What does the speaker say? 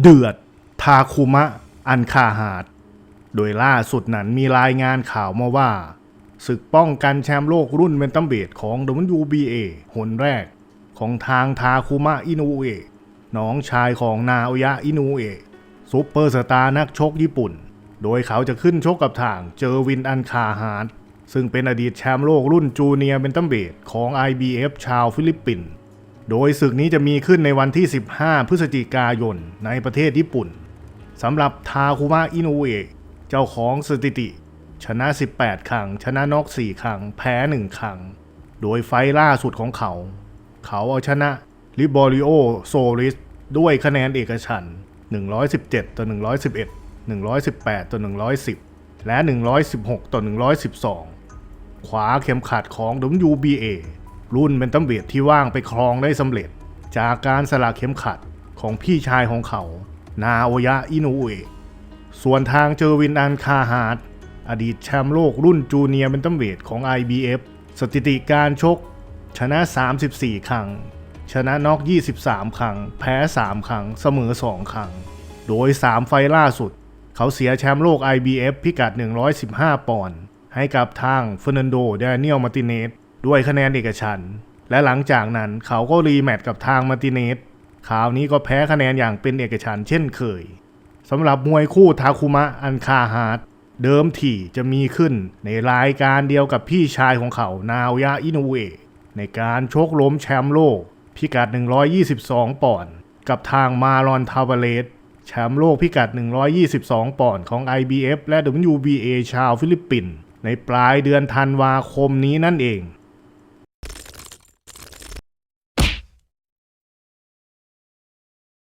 เดือด ทาคุมะ อันคาหาด โดยล่าสุดนั้นมีรายงานข่าวมาว่า ศึกป้องกันแชมป์โลกรุ่นเวนตัมเบดของ WBA หนแรก ของทางทาคุมะอินูเอะน้องชายของนาโอยะอินูเอะซุปเปอร์สตาร์นักชกญี่ปุ่น โดยเขาจะขึ้นชกกับทางเจอวินอันคาฮาร์ดซึ่งเป็นอดีตแชมป์โลกรุ่นจูเนียร์เวนตัมเบดของ IBF ชาวฟิลิปปินส์ โดยศึกนี้จะมีขึ้นในวันที่ 15 พฤศจิกายนในประเทศญี่ปุ่นสำหรับทาคุมะอินูเอะเจ้าของสถิติ ชนะ 18 ครั้ง ชนะน็อก 4 ครั้ง แพ้ 1 ครั้ง โดยไฟล่าสุดของเขา เขาเอาชนะลิบอริโอโซริสด้วยคะแนนเอกฉัน117 ต่อ 111 118 ต่อ 110 และ 116 ต่อ 112 ขวาเข็มขัดของ WBA รุ่นเป็นตัมเบียดที่ว่างไปครองได้สำเร็จ จากการสละเข็มขัดของพี่ชายของเขา นาโอยะอินูเอะส่วนทางเจอวินอันคาฮาร์ดอดีตแชมป์โลกรุ่นจูเนียร์เป็นตัมเวทของ IBF สถิติการชก ชนะ 34 ครั้ง ชนะน็อก 23 ครั้ง แพ้ 3 ครั้ง เสมอ 2 ครั้ง โดย 3 ไฟล่าสุด เขาเสียแชมป์โลก IBF พิกัด 115 ปอนด์ให้กับทางเฟอร์นันโดเดเนียล มาติเนส ด้วยคะแนนเอกฉัน และหลังจากนั้นเขาก็รีแมตช์กับทางมาติเนสคราวนี้ก็แพ้คะแนนอย่างเป็นเอกฉันเช่นเคยสำหรับมวยคู่ทาคุมะอันคาฮาร์ดเดิมทีจะมีขึ้นในรายการเดียวกับพี่ชายของเขานาโอยะอินูเอะในการชกล้มแชมป์โลก พิกัด 122 ปอนด์กับทางมารอนทาวาเลสแชมป์โลกพิกัด 122 ปอนด์ของ IBF และ WBA ชาวฟิลิปปินส์ในปลายเดือนธันวาคมนี้นั่นเอง